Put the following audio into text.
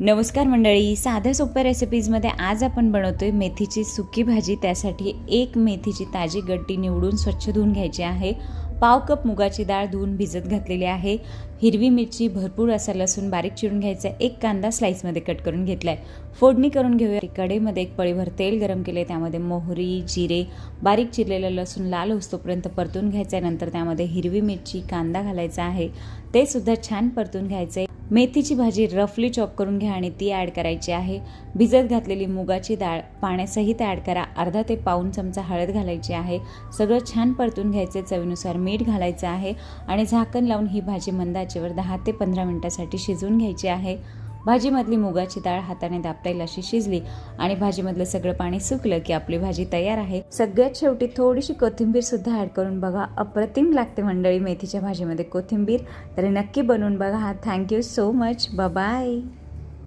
नमस्कार मंडळी साध्या सोप्या रेसिपीजमध्ये आज आपण बनवतोय मेथीची सुकी भाजी. त्यासाठी एक मेथीची ताजी गड्डी निवडून स्वच्छ धुवून घ्यायची आहे. पाव कप मुगाची डाळ धुवून भिजत घातलेली आहे. हिरवी मिरची भरपूर असा लसूण बारीक चिरून घ्यायचा. एक कांदा स्लाईसमध्ये कट करून घेतला आहे फोडणी करून घेऊया. कढईमध्ये एक पळीभर तेल गरम केले त्यामध्ये मोहरी जिरे बारीक चिरलेलं लसूण लाल होतोपर्यंत परतून घ्यायचं आहे. नंतर त्यामध्ये हिरवी मिरची कांदा घालायचा आहे. ते सुद्धा छान परतून घ्यायचं आहे मेथीची भाजी रफली चॉप करून घ्या आणि ती ॲड करायची आहे. भिजत घातलेली मुगाची डाळ पाण्यासहित ॲड करा. अर्धा ते पाऊन चमचा हळद घालायची आहे. सगळं छान परतून घ्यायचे. चवीनुसार मीठ घालायचं आहे आणि झाकण लावून ही भाजी मंदाचेवर दहा ते पंधरा मिनटासाठी शिजवून घ्यायची आहे. भाजीमधली मुगाची डाळ हाताने दाबता येईल अशी शिजली आणि भाजीमधलं सगळं पाणी सुकलं की आपली भाजी तयार आहे. सगळ्यात शेवटी थोडीशी कोथिंबीर सुद्धा ॲड करून बघा अप्रतिम लागते मंडळी मेथीच्या भाजीमध्ये कोथिंबीर. तर नक्की बनवून बघा. Thank you so much bye